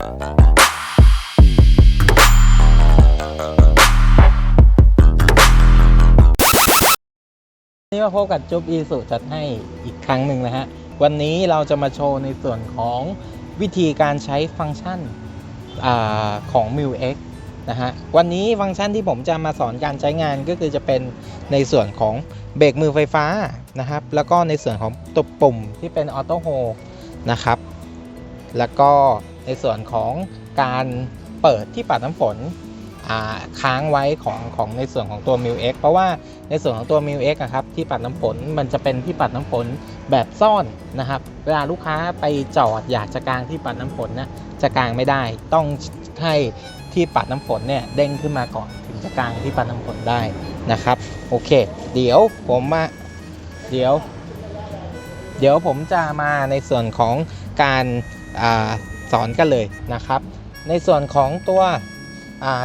นี่มาพบกับจุ๊บอีสุจัดให้อีกครั้งหนึ่งนะฮะ วันนี้เราจะมาโชว์ในส่วนของวิธีการใช้ฟังก์ชันอของ m i l X นะฮะ วันนี้ฟังก์ชันที่ผมจะมาสอนการใช้งานก็คือจะเป็นในส่วนของเบรกมือไฟฟ้านะครับ แล้วก็ในส่วนของตุบปุ่มที่เป็นออโต้โฮนะครับ แล้วก็ ในส่วนของการเปิดที่ปัดน้ำฝนค้างไว้ของของในส่วนของตัว m i l X เพราะว่าในส่วนของตัว m i l X อะครับที่ปัดน้ำฝนมันจะเป็นที่ปัดน้ำฝนแบบซ่อนนะครับเวลาลูกค้าไปจอดอยากจะกางที่ปัดน้ำฝนนะจะกางไม่ได้ ต้องให้ที่ปัดน้ำฝนเนี่ยเด้งขึ้นมาก่อนถึงจะกางที่ปัดน้ำฝนได้นะครับโอเค เดี๋ยวผมมาเดี๋ยว เดี๋ยวผมจะมาในส่วนของการอา สอนกันเลยนะครับ ในส่วนของตัว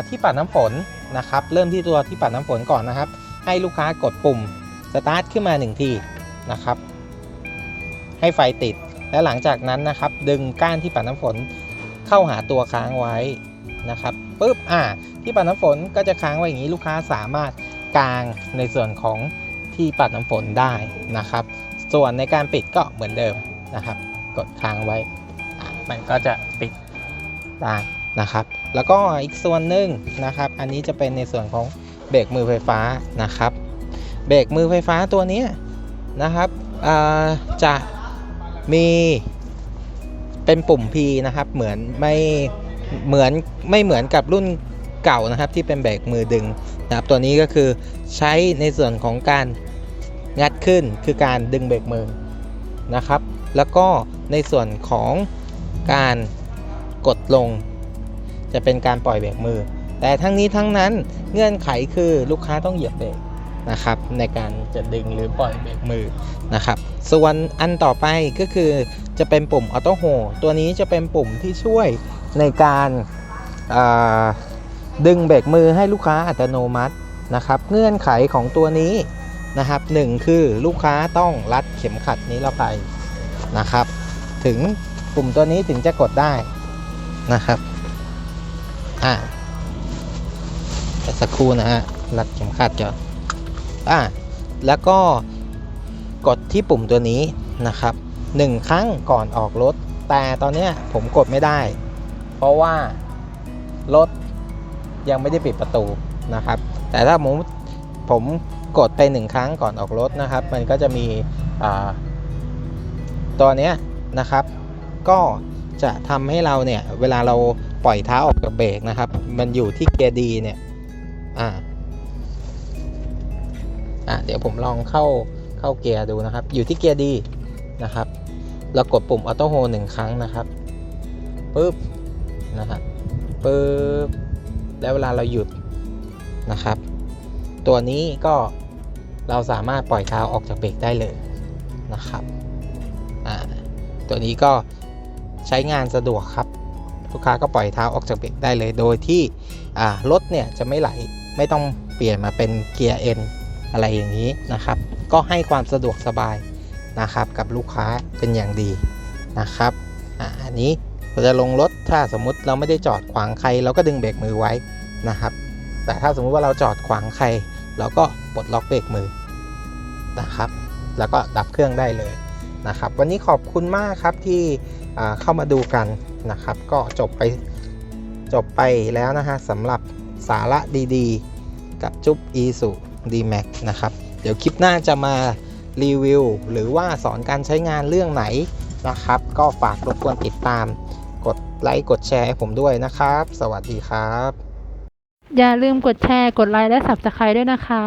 ที่ปัดน้ำฝนนะครับ เริ่มที่ตัวที่ปัดน้ำฝนก่อนนะครับ ให้ลูกค้ากดปุ่มสตาร์ทขึ้นมา1ทีนะครับ ให้ไฟติด และหลังจากนั้นนะครับ ดึงก้านที่ปัดน้ำฝนเข้าหาตัวค้างไว้นะครับปุ๊บอ่าที่ปัดน้ำฝนก็จะค้างไว้อย่างนี้ลูกค้าสามารถกางในส่วนของที่ปัดน้ำฝนได้นะครับ ส่วนในการปิดก็เหมือนเดิมนะครับ กดค้างไว้ มันก็จะปิดได้นะครับ แล้วก็อีกส่วนหนึ่งนะครับ อันนี้จะเป็นในส่วนของเบรกมือไฟฟ้านะครับ เบรกมือไฟฟ้าตัวนี้นะครับจะมีเป็นปุ่ม P นะครับเหมือนไม่เหมือนไม่เหมือนกับรุ่นเก่านะครับที่เป็นเบรกมือดึงนะครับตัวนี้ก็คือใช้ในส่วนของการงัดขึ้นคือการดึงเบรกมือนะครับ แล้วก็ในส่วนของ การกดลง จะเป็นการปล่อยเบรกมือ แต่ทั้งนี้ทั้งนั้นเงื่อนไขคือลูกค้าต้องเหยียบเบรกนะครับในการจะดึงหรือปล่อยเบรกมือนะครับส่วนอันต่อไปก็คือจะเป็นปุ่มออโต้โฮตัวนี้จะเป็นปุ่มที่ช่วยในการาดึงเบรกมือให้ลูกค้าอัตโนมัตินะครับ เงื่อนไขของตัวนี้นะครับหนึ่งคือลูกค้าต้องรัดเข็มขัดนี้เราไปนะครับ ถึง ปุ่มตัวนี้ถึงจะกดได้นะครับ อ่าสักครู่นะฮะรัดเข็มขัดก่อนอ่าแล้วก็กดที่ปุ่มตัวนี้นะครับหนึ่งครั้งก่อนออกรถ แต่ตอนเนี้ยผมกดไม่ได้ เพราะว่ารถยังไม่ได้ปิดประตูนะครับ แต่ถ้าผมผมกดไปหนึ่งครั้งก่อนออกรถนะครับ มันก็จะมีอ่าตัวเนี้ยนะครับ ก็จะทำให้เราเนี่ยเวลาเราปล่อยเท้าออกจากเบรกนะครับ มันอยู่ที่เกียร์ดีเนี่ยอ่าอะเดี๋ยวผมลองเข้าเข้าเกียร์ดูนะครับ อยู่ที่เกียร์ดีนะครับ เรากดปุ่มออโต้โฮหนึ่งครั้งนะครับปุ๊บนะครับปุ๊บแล้วเวลาเราหยุดนะครับ ตัวนี้ก็เราสามารถปล่อยเท้าออกจากเบรกได้เลยนะครับอ่าตัวนี้ก็ ใช้งานสะดวกครับ ลูกค้าก็ปล่อยเท้าออกจากเบรกได้เลย โดยที่รถเนี่ยจะไม่ไหลไม่ต้องเปลี่ยนมาเป็นเกียร์ N อะไรอย่างนี้นะครับ ก็ให้ความสะดวกสบายนะครับ กับลูกค้าเป็นอย่างดีนะครับอันนี้เราจะลงรถถ้าสมมุติเราไม่ได้จอดขวางใครเราก็ดึงเบรกมือไว้นะครับ แต่ถ้าสมมุติว่าเราจอดขวางใครเราก็ปลดล็อกเบรกมือนะครับ แล้วก็ดับเครื่องได้เลยนะครับ วันนี้ขอบคุณมากครับที่ เข้ามาดูกันนะครับ ก็จบไปจบไปแล้วนะฮะสำหรับสาระดีๆ กับจุ๊บ e s u d m a x นะครับ เดี๋ยวคลิปหน้าจะมารีวิว หรือว่าสอนการใช้งานเรื่องไหนนะครับ ก็ฝากรบกวนติดตาม กดไลค์กดแชร์ให้ผมด้วยนะครับ สวัสดีครับ อย่าลืมกดแชร์ กดไลค์และ Subscribe ด้วยนะคะ